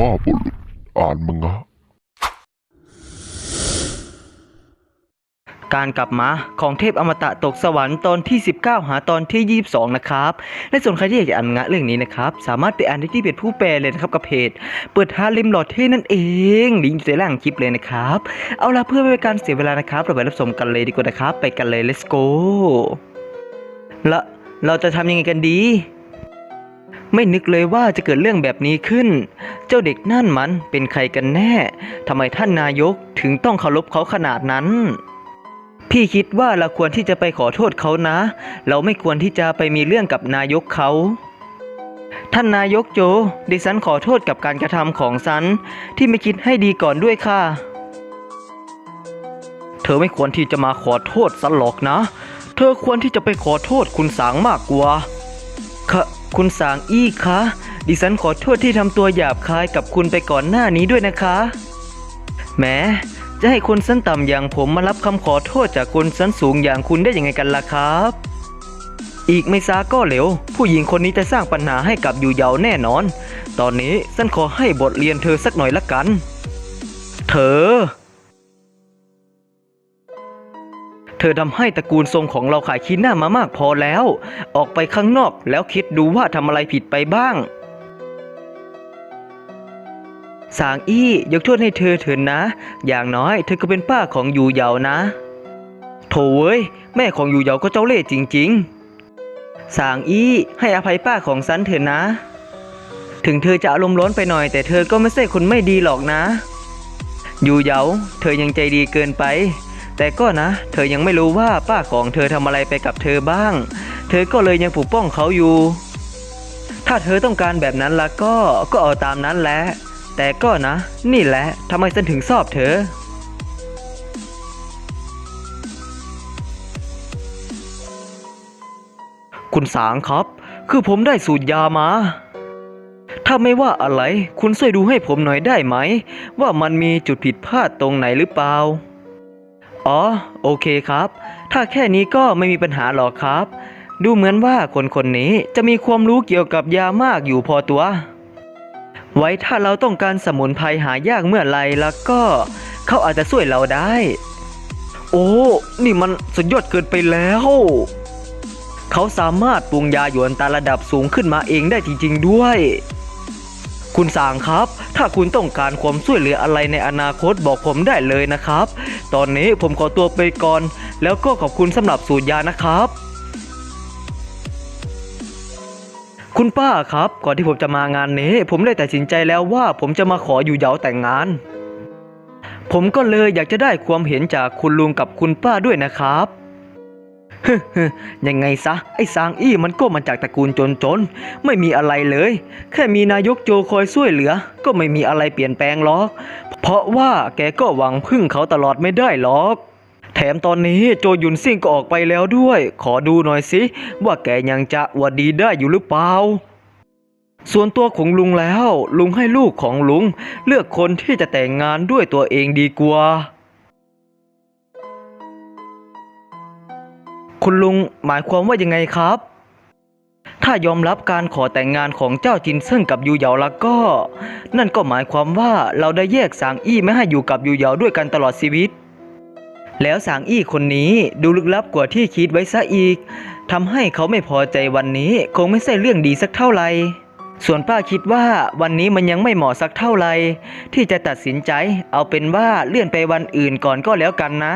พ่อบุรุษอ่านมังะการกลับมาของเทพอมตะตกสวรรค์ตอนที่ 19 หาตอนที่ 22 นะครับและส่วนใครที่อยากจะอ่านงะเรื่องนี้นะครับ สามารถไปอ่านได้ที่เพจผู้แปลเลยนะครับกับเพจ เปิดฮาริมหลอดเท่นั่นเองลิงก์อยู่ใต้ล่างคลิปเลยนะครับ เอาละเพื่อไม่เป็นการเสียเวลานะครับ เราไปรับชมกันเลยดีกว่านะครับ ไปกันเลย let's go ละเราจะทำยังไงกันดี ไม่นึกเลยว่าจะเกิดเรื่องแบบนี้ขึ้น เจ้าเด็กนั่นมันเป็นใครกันแน่ ทำไมท่านนายกถึงต้องเคารพเขาขนาดนั้น พี่คิดว่าเราควรที่จะไปขอโทษเขานะ เราไม่ควรที่จะไปมีเรื่องกับนายกเขา ท่านนายกโจ ดิฉันขอโทษกับการกระทำของฉัน ที่ไม่คิดให้ดีก่อนด้วยค่ะ เธอไม่ควรที่จะมาขอโทษสันหรอกนะ เธอควรที่จะไปขอโทษคุณสางมากกว่าค่ะ คุณสางอี้คะ ดิฉันขอโทษที่ทำตัวหยาบคายกับคุณไปก่อนหน้านี้ด้วยนะคะแหมจะให้คนสั้นต่ำอย่างผมมารับคำขอโทษจากคนสั้นสูงอย่างคุณได้ยังไงกันล่ะครับ อีกไม่ช้าก็เร็วผู้หญิงคนนี้จะสร้างปัญหาให้กับอยู่เยาวแน่นอน ตอนนี้ฉันขอให้บทเรียนเธอสักหน่อยละกัน เธอ เธอทำให้ตระกูลทรงของเราขายขี้หน้ามามากพอแล้ว ออกไปข้างนอกแล้วคิดดูว่าทำอะไรผิดไปบ้าง สางอี้ยกโทษให้เธอเถินนะ อย่างน้อยเธอก็เป็นป้าของอยู่เหยานะ โถเว้ย แม่ของอยู่เหยาก็เจ้าเล่ห์จริง ๆ สางอี้ให้อภัยป้าของซันเถินนะ ถึงเธอจะอารมณ์ร้อนไปหน่อย แต่เธอก็ไม่ใช่คนไม่ดีหรอกนะอยู่เหยาเธอยังใจดีเกินไป แต่ก็นะ เธอยังไม่รู้ว่าป้าของเธอทำอะไรไปกับเธอบ้าง เธอก็เลยยังปกป้องเขาอยู่ ถ้าเธอต้องการแบบนั้นละก็ก็เอาตามนั้นแหละ แต่ก็นะ นี่แหละทำไมฉันถึงชอบเธอคุณสางครับ คือผมได้สูตรยามา ถ้าไม่ว่าอะไร คุณช่วยดูให้ผมหน่อยได้ไหม ว่ามันมีจุดผิดพลาดตรงไหนหรือเปล่า อ๋อ โอเคครับ ถ้าแค่นี้ก็ไม่มีปัญหาหรอกครับ ดูเหมือนว่าคนคนนี้จะมีความรู้เกี่ยวกับยามากอยู่พอตัว ไว้ถ้าเราต้องการสมุนไพรหายากเมื่อไรแล้วก็เขาอาจจะช่วยเราได้ โอ้ นี่มันสุดยอดเกินไปแล้ว เขาสามารถปรุงยาหยวนตาระดับสูงขึ้นมาเองได้จริงๆด้วย คุณสางครับ ถ้าคุณต้องการความช่วยเหลืออะไรในอนาคตบอกผมได้เลยนะครับ ตอนนี้ผมขอตัวไปก่อน แล้วก็ขอบคุณสำหรับสูตรยานะครับ คุณป้าครับ ก่อนที่ผมจะมางานนี้ ผมได้ตัดสินใจแล้วว่าผมจะมาขออยู่เหยาแต่งงาน ผมก็เลยอยากจะได้ความเห็นจากคุณลุงกับคุณป้าด้วยนะครับ ยังไงซะ ไอ้ซางอี้มันก็มาจากตระกูลจนๆ ไม่มีอะไรเลย แค่มีนายกโจคอยช่วยเหลือ ก็ไม่มีอะไรเปลี่ยนแปลงหรอก เพราะว่าแกก็หวังพึ่งเขาตลอดไม่ได้หรอก แถมตอนนี้โจยุนซิ่งก็ออกไปแล้วด้วย ขอดูหน่อยสิ ว่าแกยังจะวัดดีได้อยู่หรือเปล่าส่วนตัวของลุงแล้ว ลุงให้ลูกของลุง เลือกคนที่จะแต่งงานด้วยตัวเองดีกว่า คุณลุงหมายความว่ายังไงครับ ถ้ายอมรับการขอแต่งงานของเจ้าจินเซิ่งกับยูเหยาแล้วก็ นั่นก็หมายความว่าเราได้แยกสางอี้ไม่ให้อยู่กับยูเหยาด้วยกันตลอดชีวิต แล้วสางอี้คนนี้ดูลึกลับกว่าที่คิดไว้ซะอีกทำให้เขาไม่พอใจวันนี้คงไม่ใช่เรื่องดีสักเท่าไหร่ส่วนป้าคิดว่าวันนี้มันยังไม่เหมาะสักเท่าไหร่ที่จะตัดสินใจ เอาเป็นว่าเลื่อนไปวันอื่นก่อนก็แล้วกันนะ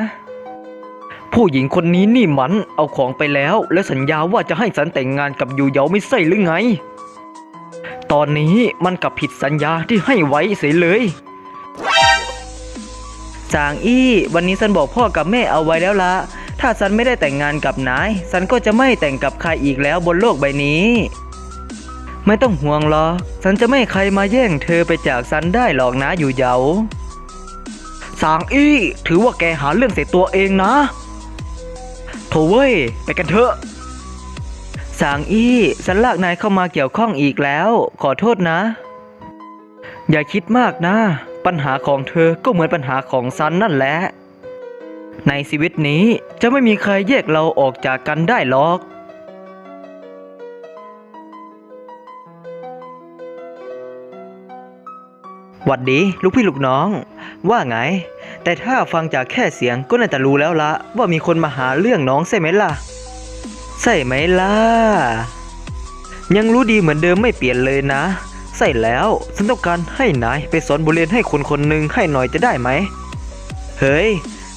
ผู้หญิงคนนี้นี่มันเอาของไปแล้ว และสัญญาว่าจะให้ฉันแต่งงานกับยูเยาไม่ใช่หรือไง ตอนนี้มันกลับผิดสัญญาที่ให้ไว้เสียเลย จางอี้วันนี้ฉันบอกพ่อกับแม่เอาไว้แล้วละถ้าฉันไม่ได้แต่งงานกับนายฉันก็จะไม่แต่งกับใครอีกแล้วบนโลกใบนี้ ไม่ต้องห่วงหรอกฉันจะไม่ใครมาแย่งเธอไปจากฉันได้หรอกนะอยู่เยาสางอี้ถือว่าแกหาเรื่องเสียตัวเองนะ โถเว้ย ไปกันเถอะ สางอี้ฉันลากนายเข้ามาเกี่ยวข้องอีกแล้ว ขอโทษนะ อย่าคิดมากนะ ปัญหาของเธอก็เหมือนปัญหาของซันนั่นแหละ ในชีวิตนี้จะไม่มีใครแยกเราออกจากกันได้หรอก หวัดดีลูกพี่ลูกน้อง ว่าไง แต่ถ้าฟังจากแค่เสียงก็น่าจะรู้แล้วละว่ามีคนมาหาเรื่องน้องใช่ไหมล่ะ ใช่ไหมล่ะ ยังรู้ดีเหมือนเดิมไม่เปลี่ยนเลยนะ ใช่แล้วฉันต้องการให้นายไปสอนบทเรียนให้คนคนหนึ่งให้หน่อยจะได้ไหม เฮ้ย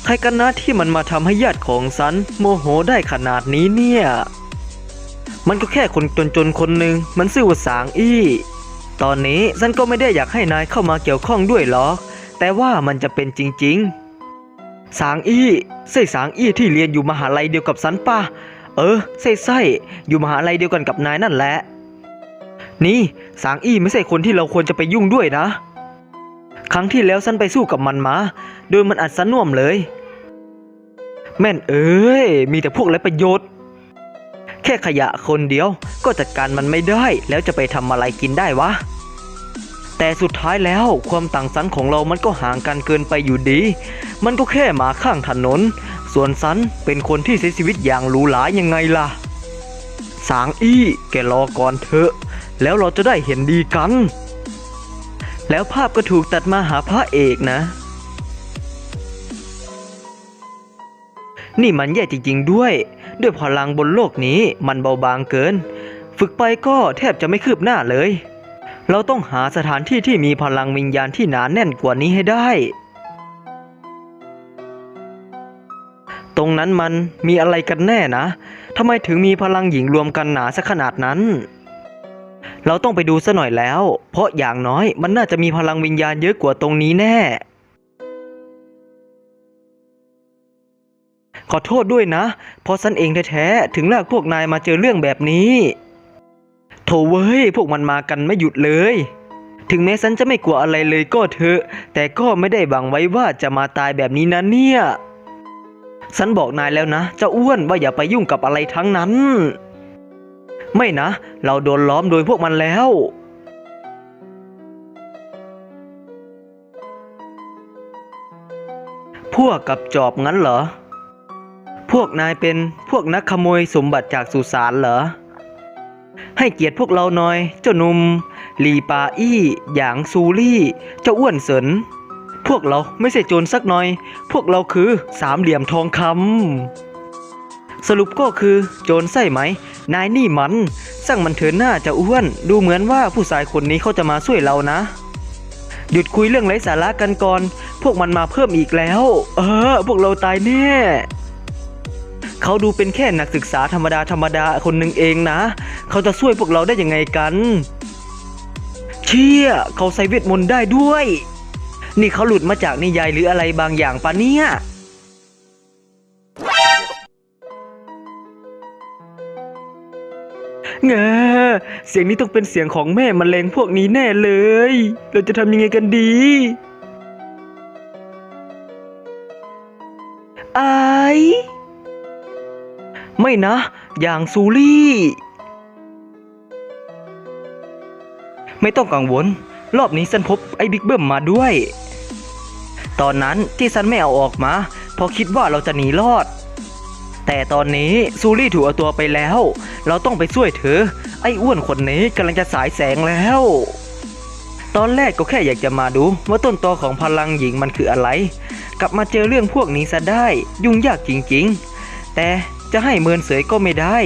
ใครกันนะที่มันมาทำให้ญาติของฉันโมโหได้ขนาดนี้เนี่ย มันก็แค่คนจนๆคนหนึ่งมันซื่อว่าสางอี้ ตอนนี้ฉันก็ไม่ได้อยากให้นายเข้ามาเกี่ยวข้องด้วยหรอก แต่ว่ามันจะเป็นจริง ๆ สางอี้ใช่สางอี้ที่เรียนอยู่มหาลัยเดียวกับฉันป่ะ เออใช่ใช่อยู่มหาลัยเดียวกันกับนายนั่นแหละ นี่สางอี้ไม่ใช่คนที่เราควรจะไปยุ่งด้วยนะ ครั้งที่แล้วฉันไปสู้กับมันมา โดยมันอัดสน่วมเลย แม่นเอ้ยมีแต่พวกไรประโยชน์ แค่ขยะคนเดียว ก็จัดการมันไม่ได้ แล้วจะไปทำอะไรกินได้วะ แต่สุดท้ายแล้วความต่างสันของเรามันก็ห่างกันเกินไปอยู่ดี มันก็แค่หมาข้างถนน ส่วนสันเป็นคนที่ใช้ชีวิตอย่างหรูหรายังไงล่ะ สางอี้แกรอก่อนเถอะ แล้วเราจะได้เห็นดีกัน แล้วภาพก็ถูกตัดมาหาพระเอกนะนี่มันแย่จริงๆด้วย ด้วยพลังบนโลกนี้มันเบาบางเกิน ฝึกไปก็แทบจะไม่คืบหน้าเลย เราต้องหาสถานที่ที่มีพลังวิญญาณที่หนาแน่นกว่านี้ให้ได้ ตรงนั้นมันมีอะไรกันแน่นะทำไมถึงมีพลังหญิงรวมกันหนาสักขนาดนั้นเราต้องไปดูซะหน่อยแล้ว เพราะอย่างน้อยมันน่าจะมีพลังวิญญาณเยอะกว่าตรงนี้แน่ ขอโทษด้วยนะ เพราะฉันเองแท้ๆถึงลากพวกนายมาเจอเรื่องแบบนี้ โถเว้ย พวกมันมากันไม่หยุดเลย ถึงแม้ฉันจะไม่กลัวอะไรเลยก็เถอะ แต่ก็ไม่ได้บังไว้ว่าจะมาตายแบบนี้นะเนี่ยฉันบอกนายแล้วนะเจ้าอ้วนว่าอย่าไปยุ่งกับอะไรทั้งนั้น ไม่นะ เราโดนล้อมโดยพวกมันแล้วพวกกับจอบงั้นเหรอ พวกนายเป็นพวกนักขโมยสมบัติจากสุสานเหรอ ให้เกียรติพวกเราหน่อย เจ้านุ่มลีปาอี้หยางซูลี่ เจ้าอ้วนเสินพวกเราไม่ใช่โจรสักหน่อย พวกเราคือสามเหลี่ยมทองคำสรุปก็คือโจรใช่ไหม นายนี่มัน สั่งมันเถินหน้าจะอ้วน ดูเหมือนว่าผู้ชายคนนี้เขาจะมาช่วยเรานะ หยุดคุยเรื่องไร้สาระกันก่อน พวกมันมาเพิ่มอีกแล้ว เออ พวกเราตายแน่ เขาดูเป็นแค่นักศึกษาธรรมดาธรรมดาคนหนึ่งเองนะ เขาจะช่วยพวกเราได้ยังไงกัน เชี่ย เขาใส่เวทมนต์ได้ด้วย นี่เขาหลุดมาจากนิยายหรืออะไรบางอย่างปะเนี่ยเงอเสียงนี้ต้องเป็นเสียงของแม่มแมลงพวกนี้แน่เลย เราจะทำยังไงกันดีไอ ไม่นะ อย่างซูลี่ ไม่ต้องกังวล รอบนี้ฉันพบไอ้บิ๊กเบิ้มมาด้วย ตอนนั้นที่ฉันไม่เอาออกมา เพราะคิดว่าเราจะหนีรอด แต่ตอนนี้ซูรี่ถูกเอาตัวไปแล้ว เราต้องไปช่วยเธอ ไอ้อ้วนคนนี้กำลังจะสายแสงแล้ว ตอนแรกก็แค่อยากจะมาดู ว่าต้นตอของพลังหญิงมันคืออะไร กลับมาเจอเรื่องพวกนี้ซะได้ ยุ่งยากจริง ๆ แต่ จะให้เมินเสยก็ไม่ได้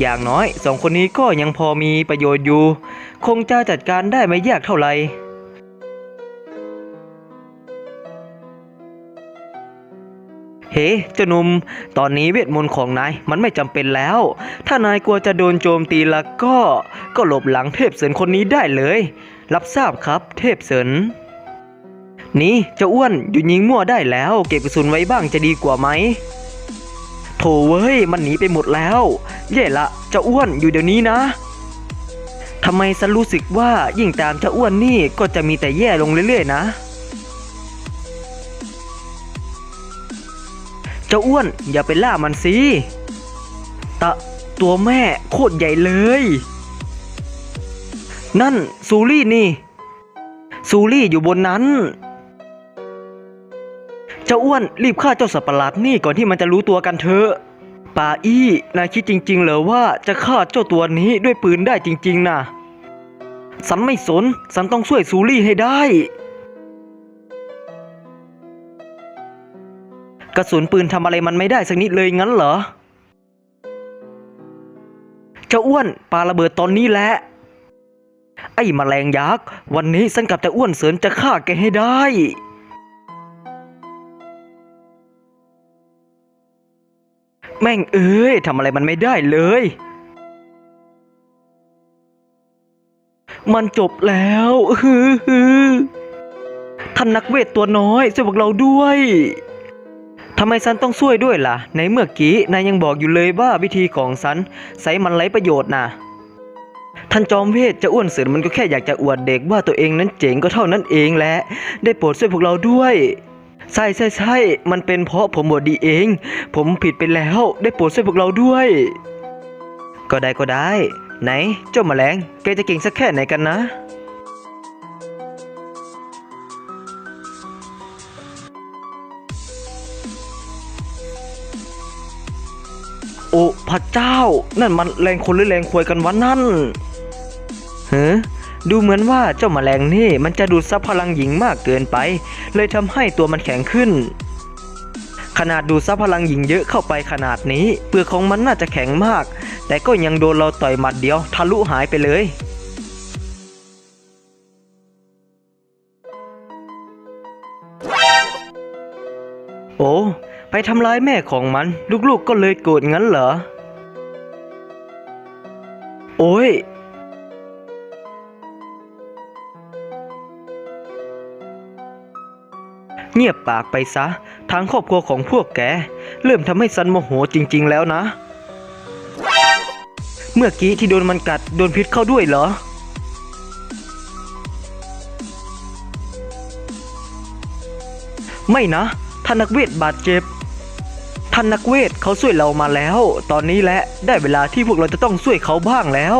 อย่างน้อยสองคนนี้ก็ยังพอมีประโยชน์อยู่ คงจะจัดการได้ไม่ยากเท่าไหร่เฮ้เจ้าหนุ่ม ตอนนี้เวทมนต์ของนายมันไม่จำเป็นแล้ว ถ้านายกลัวจะโดนโจมตีล้วก็ ก็หลบหลังเทพเสินคนนี้ได้เลย รับทราบครับเทพเสินนี่เจ้าอ้วนหยุดยิงมั่วได้แล้ว เก็บกระสุนไว้บ้างจะดีกว่าไหม โถเว้ย มันหนีไปหมดแล้วแย่ละเจ้าอ้วนอยู่เดี๋ยวนี้นะทำไมฉันรู้สึกว่ายิ่งตามเจ้าอ้วนนี่ก็จะมีแต่แย่ลงเรื่อยๆนะ เจ้าอ้วนอย่าไปล่ามันสิ ตะตัวแม่โคตรใหญ่เลย นั่นซูรี่นี่ ซูรี่อยู่บนนั้น เจ้าอ้วนรีบฆ่าเจ้าสัตว์ประหลาดนี่ก่อนที่มันจะรู้ตัวกันเถอะป่าอี้นายคิดจริง ๆ เหรอว่าจะฆ่าเจ้าตัวนี้ด้วยปืนได้จริง ๆนะสันไม่สน สันต้องช่วยซูรี่ให้ได้ กระสุนปืนทำอะไรมันไม่ได้สักนิดเลยงั้นเหรอ เจ้าอ้วนปาระเบิดตอนนี้แหละ ไอ้มแมลงยักษ์ วันนี้สันกับเจ้าอ้วนเสริญจะฆ่าแกให้ได้ ม่งเอ้ยทำอะไรมันไม่ได้เลย มันจบแล้วฮือท่านนักเวทตัวน้อยช่วยพวกเราด้วยทำไมซันต้องช่วยด้วยล่ะ ในเมื่อกี้นายยังบอกอยู่เลยว่าวิธีของซันใส่มันไร้ประโยชน์นะท่านจอมเวทจะอ้วนเสือมันก็แค่อยากจะอวดเด็กว่าตัวเองนั้นเจ๋งก็เท่านั้นเองแหละได้โปรดช่วยพวกเราด้วย ใช่ใช่ใช่มันเป็นเพราะผมบวดดีเอง ผมผิดไปแล้ว ได้โปรดช่วยพวกเราด้วย ก็ได้ก็ได้ ไหน เจ้าแมลง แกจะเก่งสักแค่ไหนกันนะ โอ้พระเจ้า นั่นมันแรงคนหรือแรงควยกันวะนั่นเฮ้ ดูเหมือนว่าเจ้าแมลงนี่มันจะดูดซับพลังหญิงมากเกินไป เลยทำให้ตัวมันแข็งขึ้น ขนาดดูดซับพลังหญิงเยอะเข้าไปขนาดนี้ เปลือกของมันน่าจะแข็งมาก แต่ก็ยังโดนเราต่อยหมัดเดียวทะลุหายไปเลยโอ้ไปทำร้ายแม่ของมัน ลูกๆก็เลยโกรธงั้นเหรอ โอ้ย เงียบปากไปซะ ทางครอบครัวของพวกแก เริ่มทำให้ซันโมโหจริง ๆ แล้วนะ เมื่อกี้ที่โดนมันกัดโดนพิษเข้าด้วยเหรอ ไม่นะท่านนักเวทบาดเจ็บ ท่านนักเวทเขาช่วยเรามาแล้ว ตอนนี้แหละได้เวลาที่พวกเราจะต้องช่วยเขาบ้างแล้ว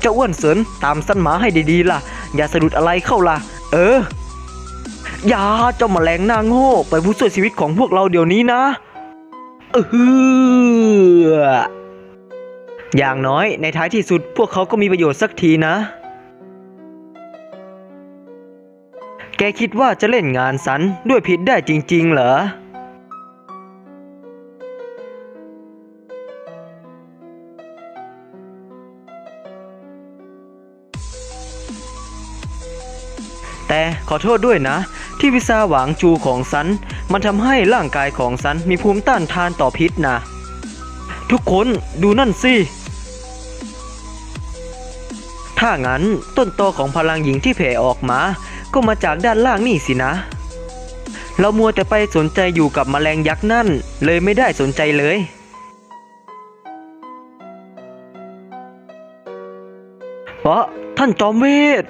เจ้าอ้วนเสรินตามสั้นหมาให้ดีๆล่ะ อย่าสะดุดอะไรเข้าล่ะ เออ อย่าเจ้าแมลงน้าโง่ไปผู้ช่วยชีวิตของพวกเราเดี๋ยวนี้นะเอออย่างน้อยในท้ายที่สุดพวกเขาก็มีประโยชน์สักทีนะ แกคิดว่าจะเล่นงานสันด้วยผิดได้จริง ๆ เหรอแต่ขอโทษด้วยนะ ที่วิซาหวางจูของซัน มันทำให้ร่างกายของซันมีภูมิต้านทานต่อพิษนะ ทุกคนดูนั่นสิถ้างั้นต้นตอของพลังหญิงที่แผ่ออกมา ก็มาจากด้านล่างนี่สินะ เรามัวแต่ไปสนใจอยู่กับแมลงยักษ์นั่น เลยไม่ได้สนใจเลยเพราะท่านจอมเวท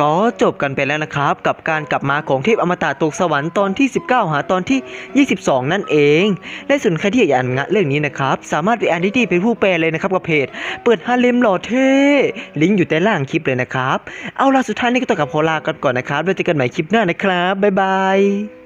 ก็จบกันไปแล้วนะครับ กับการกลับมาของเทพอมตะตกสวรรค์ตอนที่ 19 หาตอนที่ 22 นั่นเองและส่วนใครที่อยากอ่านงะเรื่องนี้นะครับ สามารถไปอ่านได้ที่เป็นผู้แปลเลยนะครับกับเพจ เปิดฮาเลมหล่อเท่ลิงก์อยู่ใต้ล่างคลิปเลยนะครับ เอาล่ะสุดท้ายนี้ก็ต้องกับขอลากันก่อนนะครับแล้วเจอกันใหม่คลิปหน้านะครับบ๊ายบาย